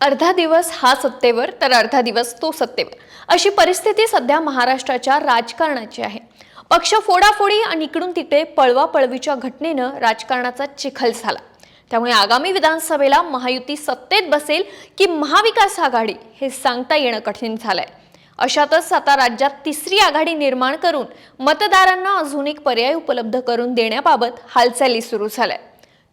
अर्धा दिवस हा सत्तेवर तर अर्धा दिवस तो सत्तेवर. अशी परिस्थिती सध्या महाराष्ट्राच्या राजकारणाची आहे. पक्ष फोडाफोडी आणि इकडून तिकडे पळवापळवीच्या घटनेनं राजकारणाचा चिखल झाला. त्यामुळे आगामी विधानसभेला महायुती सत्तेत बसेल की महाविकास आघाडी हे सांगता येणं कठीण झालंय. अशातच आता राज्यात तिसरी आघाडी निर्माण करून मतदारांना अजून एक पर्याय उपलब्ध करून देण्याबाबत हालचाली सुरू झाल्या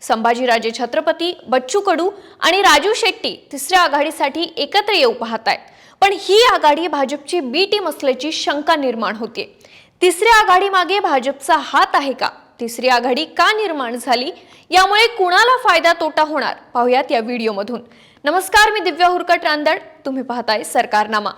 संभाजीराजे छत्रपती बच्चू कडू आणि राजू शेट्टी तिसऱ्या आघाडीसाठी एकत्र येऊ पाहत आहेत पण ही आघाडी भाजपची बी टीम असल्याची शंका निर्माण होते. तिसऱ्या आघाडीमागे भाजपचा हात आहे का? तिसरी आघाडी का निर्माण झाली? यामुळे कुणाला फायदा तोटा होणार? पाहुयात या व्हिडिओमधून. नमस्कार मी दिव्या हुरकट रांदड. तुम्ही पाहताय सरकारनामा.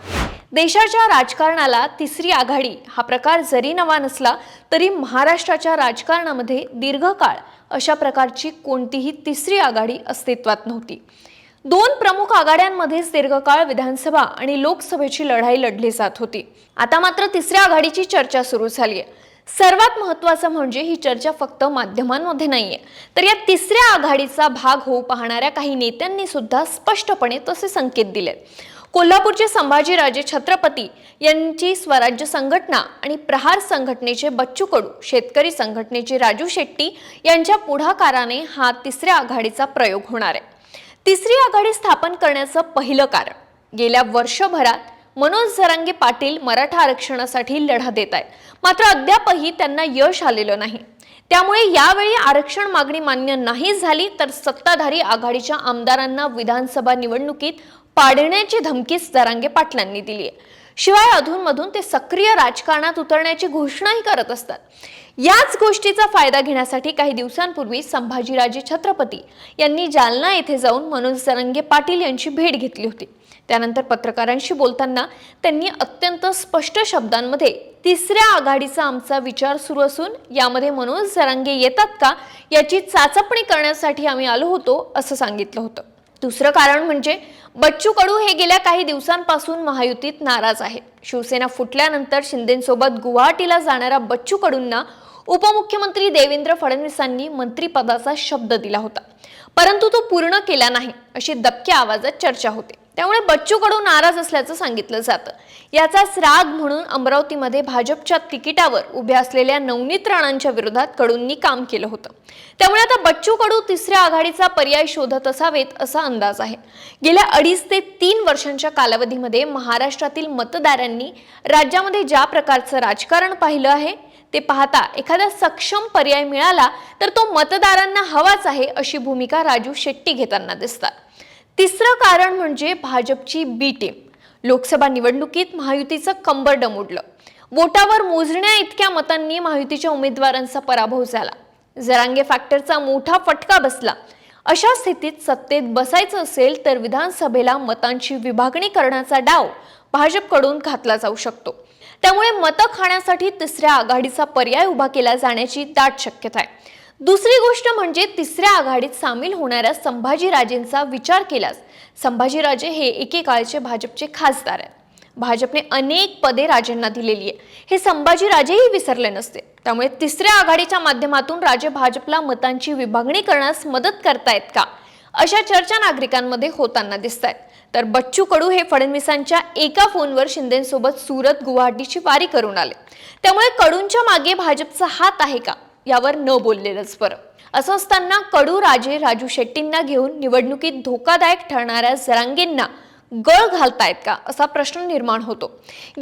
देशाच्या राजकारणाला तिसरी आघाडी हा प्रकार जरी नवा नसला तरी महाराष्ट्राच्या राजकारणामध्ये दीर्घकाळ अशा प्रकारची कोणतीही तिसरी आघाडी अस्तित्वात नव्हती. दोन प्रमुख आघाड्यांमध्येच दीर्घकाळ विधानसभा आणि लोकसभेची लढाई लढली जात होती. आता मात्र तिसऱ्या आघाडीची चर्चा सुरू झाली आहे सर्वात महत्वाचं म्हणजे ही चर्चा फक्त माध्यमांमध्ये नाहीये. तर या तिसऱ्या आघाडीचा भाग होऊ पाहणाऱ्या काही नेत्यांनी सुद्धा स्पष्टपणे तसे संकेत दिलेत. कोल्हापूरचे संभाजीराजे छत्रपती यांची स्वराज्य संघटना आणि प्रहार संघटनेचे बच्चू कडू शेतकरी संघटनेचे राजू शेट्टी यांच्या पुढाकाराने हा तिसऱ्या आघाडीचा प्रयोग होणार आहे. तिसरी आघाडी स्थापन करण्याचं पहिलं कारण गेल्या वर्षभरात मनोज जरांगे पाटील मराठा आरक्षणासाठी लढा देत आहेत. मात्र अद्यापही त्यांना यश आलेलं नाही. त्यामुळे यावेळी आरक्षण मागणी मान्य नाही झाली तर सत्ताधारी आघाडीच्या आमदारांना विधानसभा निवडणुकीत पाडण्याची धमकीच जरांगे पाटलांनी दिली आहे. शिवाय अधूनमधून ते सक्रिय राजकारणात उतरण्याची घोषणाही करत असतात. याच गोष्टीचा फायदा घेण्यासाठी काही दिवसांपूर्वी संभाजीराजे छत्रपती यांनी जालना येथे जाऊन मनोज जरंगे पाटील यांची भेट घेतली होती. त्यानंतर पत्रकारांशी बोलताना त्यांनी अत्यंत स्पष्ट शब्दांमध्ये तिसऱ्या आघाडीचा आमचा विचार सुरू असून यामध्ये मनोज जरांगे येतात का याची चाचपणी करण्यासाठी आम्ही आलो होतो असं सांगितलं होतं. दुसरं कारण म्हणजे बच्चू कडू हे गेल्या काही दिवसांपासून महायुतीत नाराज आहेत शिवसेना फुटल्यानंतर शिंदेसोबत गुवाहाटीला जाणाऱ्या बच्चू कडूंना उपमुख्यमंत्री देवेंद्र फडणवीसांनी मंत्रिपदाचा शब्द दिला होता. परंतु तो पूर्ण केला नाही अशी दबक्या आवाजात चर्चा होते. त्यामुळे बच्चू कडू नाराज असल्याचं सांगितलं जातं. याचाच राग म्हणून अमरावतीमध्ये भाजपच्या तिकिटावर उभ्या असलेल्या नवनीत राणांच्या विरोधात कडूंनी काम केलं होतं. त्यामुळे आता बच्चू कडू तिसऱ्या आघाडीचा पर्याय शोधत असावेत असा अंदाज आहे. गेल्या अडीच ते तीन वर्षांच्या कालावधीमध्ये महाराष्ट्रातील मतदारांनी राज्यामध्ये ज्या प्रकारचं राजकारण पाहिलं आहे ते पाहता एखादा सक्षम पर्याय मिळाला तर तो मतदारांना हवाच आहे अशी भूमिका राजू शेट्टी घेताना दिसतात. तिसरं कारण म्हणजे भाजपची बी टीम लोकसभा निवडणुकीत महायुतीचं कंबर डमुडलं. वोटावर मोजण्या इतक्या मतांनी महायुतीच्या उमेदवारांचा पराभव झाला. जरांगे फॅक्टरचा मोठा फटका बसला. अशा स्थितीत सत्तेत बसायचं असेल तर विधानसभेला मतांची विभागणी करण्याचा डाव भाजपकडून घातला जाऊ शकतो. त्यामुळे मतं खाण्यासाठी तिसऱ्या आघाडीचा पर्याय उभा केला जाण्याची दाट शक्यता आहे. दुसरी गोष्ट म्हणजे तिसऱ्या आघाडीत सामील होणाऱ्या संभाजीराजेंचा विचार केल्यास संभाजीराजे हे एकेकाळचे भाजपचे खासदार आहेत. भाजपने अनेक पदे राजेंना दिलेली आहे हे संभाजीराजेही विसरले नसते. त्यामुळे तिसऱ्या आघाडीच्या माध्यमातून राजे भाजपला मतांची विभागणी करण्यास मदत करतायत का? अशा चर्चा नागरिकांमध्ये होताना दिसत आहेत तर बच्चू कडू हे फडणवीसांच्या एका फोनवर शिंदेसोबत सुरत गुवाहाटीची वारी करून आले. त्यामुळे कडूंच्या मागे भाजपचा हात आहे का? यावर न बोललेलंच बरं. असं असताना कडू राजे राजू शेट्टींना घेऊन निवडणुकीत धोकादायक ठरणाऱ्या जरांगेंना गळ घालतायत का असा प्रश्न निर्माण होतो.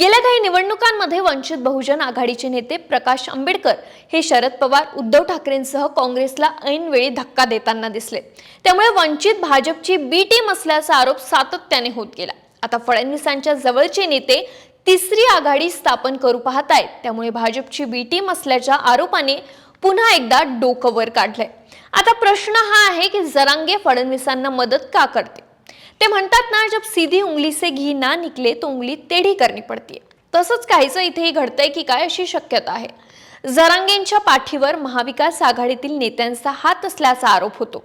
गेल्या काही निवडणुकांमध्ये वंचित बहुजन आघाडीचे नेते प्रकाश आंबेडकर हे शरद पवार उद्धव ठाकरेंसह काँग्रेसला ऐनवेळी धक्का देताना दिसले. त्यामुळे वंचित भाजपची बी टीम असल्याचा आरोप सातत्याने होत गेला. आता फडणवीसांच्या जवळचे नेते तिसरी आघाडी स्थापन करू पाहतायत. त्यामुळे भाजपची बी टीम असल्याच्या आरोपाने पुन्हा एकदा डोकं वर काढलंय. आता प्रश्न हा आहे की जरांगे फडणवीसांना मदत का करते? ते म्हणतात ना जब सीधी उंगली से घी ना निकले तो उंगली टेढ़ी करणी पडते तसंच काहीचं इथेही घडतंय की काय अशी शक्यता आहे. जरांगेंच्या पाठीवर महाविकास आघाडीतील नेत्यांचा हात असल्याचा आरोप होतो.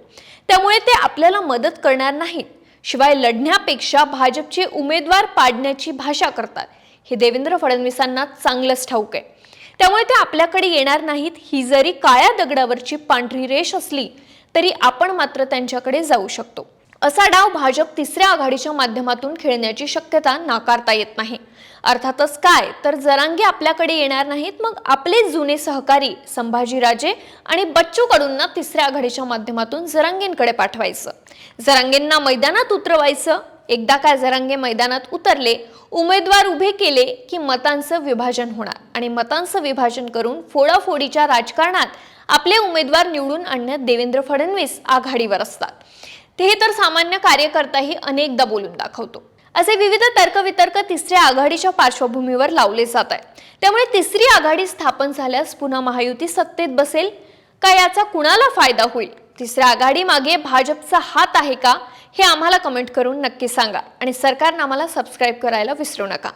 त्यामुळे ते आपल्याला मदत करणार नाहीत. शिवाय लढण्यापेक्षा भाजपचे उमेदवार पाडण्याची भाषा करतात. हे देवेंद्र फडणवीसांना चांगलंच ठाऊक आहे. त्यामुळे ते आपल्याकडे येणार नाहीत. ही जरी काळ्या दगडावरची पांढरी रेष असली तरी आपण मात्र त्यांच्याकडे जाऊ शकतो. असा डाव भाजप तिसऱ्या आघाडीच्या माध्यमातून खेळण्याची शक्यता नाकारता येत नाही. अर्थातच काय? तर जरांगे आपल्याकडे येणार नाहीत मग आपले जुने सहकारी संभाजीराजे आणि बच्चू कडूंना तिसऱ्या आघाडीच्या माध्यमातून जरांगेंकडे पाठवायचं. जरांगेंना मैदानात उतरवायचं. एकदा का जरांगे मैदानात उतरले उमेदवार उभे केले की मतांचं विभाजन होणार. आणि मतांचं विभाजन करून फोडाफोडीच्या राजकारणात आपले उमेदवार निवडून आणण्यात देवेंद्र फडणवीस आघाडीवर असतात. ते हे तर सामान्य कार्यकर्ताही अनेकदा बोलून दाखवतो. असे विविध तर्कवितर्क तिसऱ्या आघाडीच्या पार्श्वभूमीवर लावले जात आहे त्यामुळे तिसरी आघाडी स्थापन झाल्यास पुन्हा महायुती सत्तेत बसेल? का याचा कुणाला फायदा होईल? तिसऱ्या आघाडी मागे भाजपचा हात आहे का? हे आम्हाला कमेंट करून नक्की सांगा. आणि सरकारनामाला सबस्क्राईब करायला विसरू नका.